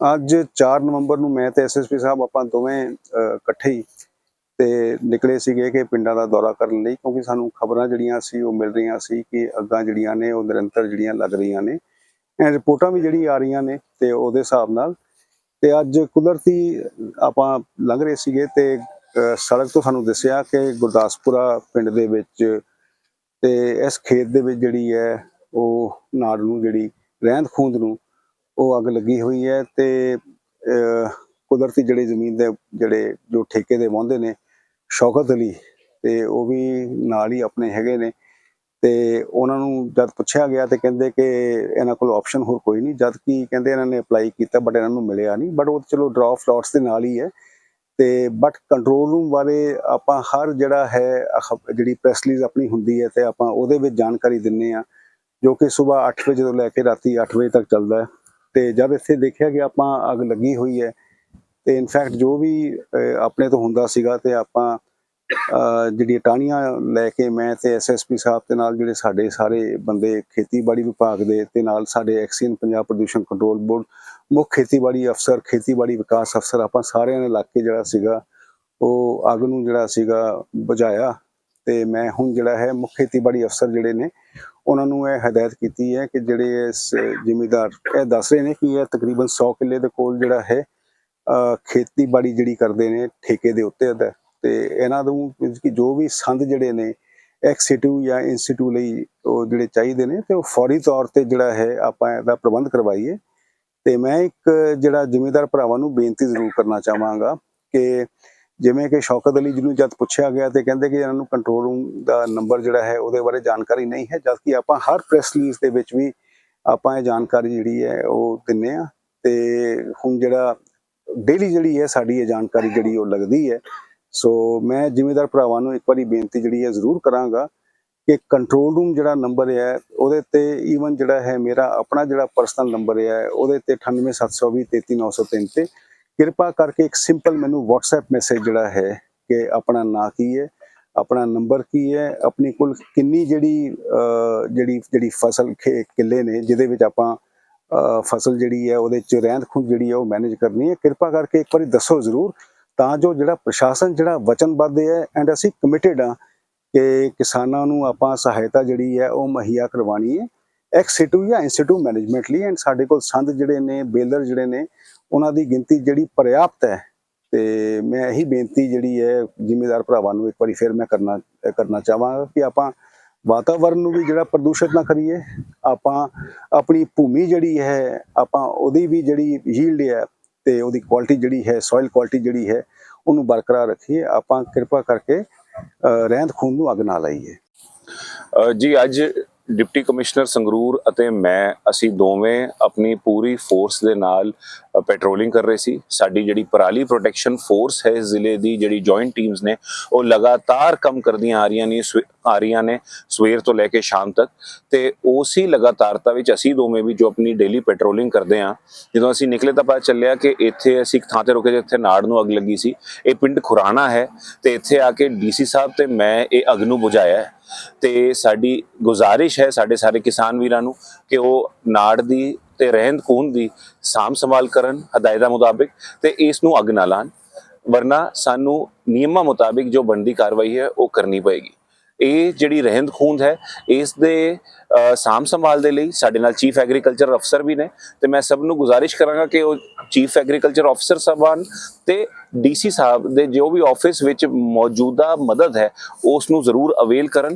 ਅੱਜ 4 ਨਵੰਬਰ ਨੂੰ ਮੈਂ ਤੇ ਐਸਐਸਪੀ ਸਾਹਿਬ ਆਪਾਂ ਦੋਵੇਂ ਇਕੱਠੇ ਹੀ ਤੇ ਨਿਕਲੇ ਸੀਗੇ ਕਿ ਪਿੰਡਾਂ ਦਾ ਦੌਰਾ ਕਰਨ ਲਈ ਕਿਉਂਕਿ ਸਾਨੂੰ ਖਬਰਾਂ ਜਿਹੜੀਆਂ ਸੀ ਉਹ ਮਿਲ ਰਹੀਆਂ ਸੀ ਕਿ ਅੱਗਾਂ ਜਿਹੜੀਆਂ ਨੇ ਉਹ ਨਿਰੰਤਰ ਜਿਹੜੀਆਂ ਲੱਗ ਰਹੀਆਂ ਨੇ। ਰਿਪੋਰਟਾਂ ਵੀ ਜਿਹੜੀ ਆ ਰਹੀਆਂ ਨੇ ਤੇ ਉਹਦੇ ਹਿਸਾਬ ਨਾਲ ਤੇ ਅੱਜ ਕੁਦਰਤੀ ਆਪਾਂ ਲੰਘ ਰਹੇ ਸੀਗੇ ਤੇ ਸੜਕ ਤੋਂ ਸਾਨੂੰ ਦੱਸਿਆ ਕਿ ਗੁਰਦਾਸਪੁਰਾ ਪਿੰਡ ਦੇ ਵਿੱਚ ਤੇ ਇਸ ਖੇਤ ਦੇ ਵਿੱਚ ਜਿਹੜੀ ਹੈ ਉਹ ਨਾੜ ਨੂੰ ਜਿਹੜੀ ਰਹਿੰਦ ਖੂੰਦ ਨੂੰ ਉਹ ਅੱਗ ਲੱਗੀ ਹੋਈ ਹੈ ਤੇ ਕੁਦਰਤੀ ਜਿਹੜੇ ਜ਼ਮੀਨ ਦੇ, ਜਿਹੜੇ ਜੋ ਠੇਕੇ ਦੇ ਵਾਹੁੰਦੇ ਨੇ, ਸ਼ੌਕਤ ਅਲੀ, ਤੇ ਉਹ ਵੀ ਨਾਲ ਹੀ ਆਪਣੇ ਹੈਗੇ ਨੇ। ਤੇ ਉਹਨਾਂ ਨੂੰ ਜਦ ਪੁੱਛਿਆ ਗਿਆ ਤੇ ਕਹਿੰਦੇ ਕਿ ਇਹਨਾਂ ਕੋਲ ਆਪਸ਼ਨ ਹੋਰ ਕੋਈ ਨਹੀਂ, ਜਦ ਕਿ ਕਹਿੰਦੇ ਇਹਨਾਂ ਨੇ ਅਪਲਾਈ ਕੀਤਾ ਬਟ ਇਹਨਾਂ ਨੂੰ ਮਿਲਿਆ ਨਹੀਂ। ਬਟ ਉਹ ਚਲੋ ਡਰਾਫ ਫਲੋਟਸ ਦੇ ਨਾਲ ਹੀ ਹੈ। ਤੇ ਬਟ ਕੰਟਰੋਲ ਰੂਮ ਬਾਰੇ ਆਪਾਂ ਹਰ ਜਿਹੜਾ ਹੈ ਜਿਹੜੀ ਪ੍ਰੈਸ ਰਿਲੀਜ਼ ਆਪਣੀ ਹੁੰਦੀ ਹੈ ਤੇ ਆਪਾਂ ਉਹਦੇ ਵਿੱਚ ਜਾਣਕਾਰੀ ਦਿੰਨੇ ਆ ਜੋ ਕਿ ਸਵੇਰ 8 ਵਜੇ ਤੋਂ ਲੈ ਕੇ ਰਾਤੀ 8 ਵਜੇ ਤੱਕ ਚੱਲਦਾ ਹੈ। ਤੇ ਜਦ ਇੱਥੇ ਦੇਖਿਆ ਕਿ ਆਪਾਂ ਅੱਗ ਲੱਗੀ ਹੋਈ ਹੈ ਤੇ ਇਨਫੈਕਟ ਜੋ ਵੀ ਆਪਣੇ ਤੋਂ ਹੁੰਦਾ ਸੀਗਾ ਤੇ ਆਪਾਂ ਅਹ, ਜਿਹੜੀ ਟਾਹਣੀਆਂ ਲੈ ਕੇ ਮੈਂ ਤੇ ਐਸਐਸਪੀ ਸਾਹਿਬ ਦੇ ਨਾਲ ਜਿਹੜੇ ਸਾਡੇ ਸਾਰੇ ਬੰਦੇ ਖੇਤੀਬਾੜੀ ਵਿਭਾਗ ਦੇ ਤੇ ਨਾਲ ਸਾਡੇ ਐਕਸੀਨ ਪੰਜਾਬ ਪ੍ਰਦੂਸ਼ਣ ਕੰਟਰੋਲ ਬੋਰਡ ਮੁੱਖ ਖੇਤੀਬਾੜੀ ਅਫਸਰ ਖੇਤੀਬਾੜੀ ਵਿਕਾਸ ਅਫਸਰ ਆਪਾਂ ਸਾਰਿਆਂ ਨੇ ਲੱਗ ਕੇ ਜਿਹੜਾ ਸੀਗਾ ਉਹ ਅੱਗ ਨੂੰ ਜਿਹੜਾ ਸੀਗਾ ਬੁਝਾਇਆ ਤੇ ਮੈਂ ਹੁਣ ਜਿਹੜਾ ਹੈ ਮੁੱਖ ਖੇਤੀਬਾੜੀ ਅਫਸਰ ਜਿਹੜੇ ਨੇ ਉਹਨਾਂ ਨੂੰ ਇਹ ਹਦਾਇਤ ਕੀਤੀ ਹੈ ਕਿ ਜਿਹੜੇ ਇਸ ਜ਼ਿਮੀਦਾਰ, ਇਹ ਦੱਸ ਰਹੇ ਨੇ ਕਿ ਇਹ ਤਕਰੀਬਨ 100 ਕਿੱਲੇ ਦੇ ਕੋਲ ਜਿਹੜਾ ਹੈ ਖੇਤੀਬਾੜੀ ਜਿਹੜੀ ਕਰਦੇ ਨੇ ਠੇਕੇ ਦੇ ਉੱਤੇ ਦਾ ਤੇ ਇਹਨਾਂ ਨੂੰ ਕਿ ਜੋ ਵੀ ਸੰਦ ਜਿਹੜੇ ਨੇ ਐਕਸੀਟੂ ਜਾਂ ਇੰਸਟੀਟਿਊਟ ਲਈ ਉਹ ਜਿਹੜੇ ਚਾਹੀਦੇ ਨੇ ਤੇ ਉਹ ਫੌਰੀ ਤੌਰ ਤੇ ਜਿਹੜਾ ਹੈ ਆਪਾਂ ਇਹਦਾ ਪ੍ਰਬੰਧ ਕਰਵਾਈਏ। ਤੇ ਮੈਂ ਇੱਕ ਜਿਹੜਾ ਜ਼ਿਮੀਦਾਰ ਭਰਾਵਾਂ ਨੂੰ ਬੇਨਤੀ ਜ਼ਰੂਰ ਕਰਨਾ ਚਾਹਾਂਗਾ ਕਿ ਜਿਵੇਂ ਕਿ ਸ਼ੌਕਤ ਅਲੀ ਜੀ ਨੂੰ ਜਦ ਪੁੱਛਿਆ ਗਿਆ ਤੇ ਕਹਿੰਦੇ ਕਿ ਇਹਨਾਂ ਨੂੰ ਕੰਟਰੋਲ ਰੂਮ ਦਾ ਨੰਬਰ ਜਿਹੜਾ ਹੈ ਉਹਦੇ ਬਾਰੇ ਜਾਣਕਾਰੀ ਨਹੀਂ ਹੈ, ਜਦ ਕਿ ਆਪਾਂ ਹਰ ਪ੍ਰੈਸ ਰਿਲੀਜ਼ ਦੇ ਵਿੱਚ ਵੀ ਆਪਾਂ ਇਹ ਜਾਣਕਾਰੀ ਜਿਹੜੀ ਹੈ ਉਹ ਦਿੰਨੇ ਆ ਤੇ ਹੁਣ ਜਿਹੜਾ ਡੇਲੀ ਜਿਹੜੀ ਹੈ ਸਾਡੀ ਇਹ ਜਾਣਕਾਰੀ ਜਿਹੜੀ ਉਹ ਲੱਗਦੀ ਹੈ। ਸੋ ਮੈਂ ਜ਼ਿਮੀਦਾਰ ਭਰਾਵਾਂ ਨੂੰ ਇੱਕ ਵਾਰੀ ਬੇਨਤੀ ਜਿਹੜੀ ਹੈ ਜ਼ਰੂਰ ਕਰਾਂਗਾ ਕਿ ਕੰਟਰੋਲ ਰੂਮ ਜਿਹੜਾ ਨੰਬਰ ਹੈ ਉਹਦੇ ਤੇ ਈਵਨ ਜਿਹੜਾ ਹੈ ਮੇਰਾ ਆਪਣਾ ਜਿਹੜਾ ਪਰਸਨਲ ਨੰਬਰ ਹੈ ਉਹਦੇ ਤੇ 98720 33903 ਤੇ ਕਿਰਪਾ ਕਰਕੇ ਇੱਕ ਸਿੰਪਲ ਮੈਨੂੰ WhatsApp ਮੈਸੇਜ ਜਿਹੜਾ ਹੈ ਕਿ ਆਪਣਾ ਨਾਂ ਕੀ ਹੈ, ਆਪਣਾ ਨੰਬਰ ਕੀ ਹੈ, ਆਪਣੀ ਕੁੱਲ ਕਿੰਨੀ ਜਿਹੜੀ ਜਿਹੜੀ ਜਿਹੜੀ ਫਸਲ ਕਿੱਲੇ ਨੇ ਜਿਹਦੇ ਵਿੱਚ ਆਪਾਂ ਫਸਲ ਜਿਹੜੀ ਹੈ ਉਹਦੇ ਚ ਰਹਿੰਦ ਖੂੰਦ ਜਿਹੜੀ ਹੈ ਉਹ ਮੈਨੇਜ ਕਰਨੀ ਹੈ। ਕਿਰਪਾ ਕਰਕੇ ਇੱਕ ਵਾਰੀ ਦੱਸੋ ਜ਼ਰੂਰ, ਤਾਂ ਜੋ ਜਿਹੜਾ ਪ੍ਰਸ਼ਾਸਨ ਜਿਹੜਾ ਵਚਨਬੱਧ ਹੈ ਐਂਡ ਅਸੀਂ ਕਮਿਟਿਡ ਆ ਕਿ ਕਿਸਾਨਾਂ ਨੂੰ ਆਪਾਂ ਸਹਾਇਤਾ ਜਿਹੜੀ ਹੈ ਉਹ ਮੁਹੱਈਆ ਕਰਵਾਣੀ ਹੈ ਐਕਸੀਟੂ ਜਾਂ ਇੰਸਟੀਟਿਊਟ ਮੈਨੇਜਮੈਂਟ ਲਈ। ਐਂਡ ਸਾਡੇ ਕੋਲ ਸੰਦ ਜਿਹੜੇ ਨੇ, ਬੇਲਰ ਜਿਹੜੇ ਨੇ ਉਹਨਾਂ ਦੀ ਗਿਣਤੀ ਜਿਹੜੀ ਪਰਿਆਪਤ ਹੈ, ਤੇ ਮੈਂ ਇਹੀ ਬੇਨਤੀ ਜਿਹੜੀ ਹੈ ਜ਼ਿੰਮੇਦਾਰ ਭਰਾਵਾਂ ਨੂੰ ਇੱਕ ਵਾਰੀ ਫਿਰ ਮੈਂ ਕਰਨਾ ਕਰਨਾ ਚਾਹਾਂਗਾ ਕਿ ਆਪਾਂ ਵਾਤਾਵਰਨ ਨੂੰ ਵੀ ਜਿਹੜਾ ਪ੍ਰਦੂਸ਼ਿਤ ਨਾ ਕਰੀਏ, ਆਪਾਂ ਆਪਣੀ ਭੂਮੀ ਜਿਹੜੀ ਹੈ, ਆਪਾਂ ਉਹਦੀ ਵੀ ਜਿਹੜੀ ਯੀਲਡ ਹੈ ਤੇ ਉਹਦੀ ਕੁਆਲਿਟੀ ਜਿਹੜੀ ਹੈ ਸੋਇਲ ਕੁਆਲਿਟੀ ਜਿਹੜੀ ਹੈ, ਉਹਨੂੰ ਬਰਕਰਾਰ ਰੱਖੀਏ। ਆਪਾਂ ਕਿਰਪਾ ਕਰਕੇ ਰਹਿੰਦ ਖੂੰਦ ਨੂੰ ਅੱਗ ਨਾ ਲਾਈਏ। ਜੀ, ਅੱਜ ਡਿਪਟੀ ਕਮਿਸ਼ਨਰ ਸੰਗਰੂਰ ਅਤੇ ਮੈਂ, ਅਸੀਂ ਦੋਵੇਂ ਆਪਣੀ ਪੂਰੀ ਫੋਰਸ ਦੇ ਨਾਲ ਪੈਟਰੋਲਿੰਗ ਕਰ ਰਹੇ ਸੀ। ਸਾਡੀ ਜਿਹੜੀ ਪਰਾਲੀ ਪ੍ਰੋਟੈਕਸ਼ਨ ਫੋਰਸ ਹੈ ਜ਼ਿਲ੍ਹੇ ਦੀ, ਜਿਹੜੀ ਜੁਆਇੰਟ ਟੀਮਸ ਨੇ, ਉਹ ਲਗਾਤਾਰ ਕੰਮ ਕਰਦੀਆਂ ਆ ਰਹੀਆਂ ਨੇ, ਸਵੇ- ਆ ਰਹੀਆਂ ਨੇ ਸਵੇਰ ਤੋਂ ਲੈ ਕੇ ਸ਼ਾਮ ਤੱਕ। ਤੇ ਉਸੇ ਲਗਾਤਾਰਤਾ ਵਿੱਚ ਅਸੀਂ ਦੋਵੇਂ ਵੀ ਜੋ ਆਪਣੀ ਡੇਲੀ ਪੈਟਰੋਲਿੰਗ ਕਰਦੇ ਆ ਜਦੋਂ ਅਸੀਂ ਨਿਕਲੇ ਤਾਂ ਪਤਾ ਚੱਲਿਆ ਕਿ ਇੱਥੇ ਅਸੀਂ ਇੱਕ ਥਾਂ ਤੇ ਰੁਕੇ ਜਿੱਥੇ ਨਾੜ ਨੂੰ ਅੱਗ ਲੱਗੀ ਸੀ। ਇਹ ਪਿੰਡ ਖੁਰਾਣਾ ਹੈ ਤੇ ਇੱਥੇ ਆ ਕੇ ਡੀਸੀ ਸਾਹਿਬ ਤੇ ਮੈਂ ਇਹ ਅੱਗ ਨੂੰ ਬੁਝਾਇਆ ਤੇ ਸਾਡੀ ਗੁਜ਼ਾਰਿਸ਼ ਹੈ ਸਾਡੇ ਸਾਰੇ ਕਿਸਾਨ ਵੀਰਾਂ ਨੂੰ ਕਿ ਉਹ ਨਾੜ ਦੀ ਤੇ ਰਹਿੰਦ ਖੂੰਦ ਦੀ ਸਾਂਭ ਸੰਭਾਲ ਕਰਨ ਹਦਾਇਤਾਂ ਮੁਤਾਬਿਕ ਤੇ ਇਸ ਨੂੰ ਅੱਗ ਨਾ ਲਾਣ। ਵਰਨਾ ਸਾਨੂੰ ਨਿਯਮਾਂ ਮੁਤਾਬਿਕ ਜੋ ਬਣਦੀ ਕਾਰਵਾਈ ਹੈ ਉਹ ਕਰਨੀ ਪਏਗੀ। ਇਹ ਜਿਹੜੀ ਰਹਿੰਦ ਖੂੰਦ ਹੈ ਇਸ ਦੇ ਅ, ਸਾਂਭ ਸੰਭਾਲ ਦੇ ਲਈ ਸਾਡੇ ਨਾਲ ਚੀਫ ਐਗਰੀਕਲਚਰ ਅਫਸਰ ਵੀ ਨੇ ਤੇ ਮੈਂ ਸਭ ਨੂੰ ਗੁਜ਼ਾਰਿਸ਼ ਕਰਾਂਗਾ ਕਿ ਉਹ ਚੀਫ ਐਗਰੀਕਲਚਰ ਅਫਸਰ ਸਾਹਿਬਾਨ ਤੇ ਡੀਸੀ ਸਾਹਿਬ ਦੇ ਜੋ ਵੀ ਆਫਿਸ ਵਿੱਚ ਮੌਜੂਦਾ ਮਦਦ ਹੈ ਉਸ ਨੂੰ ਜ਼ਰੂਰ ਅਵੇਲ ਕਰਨ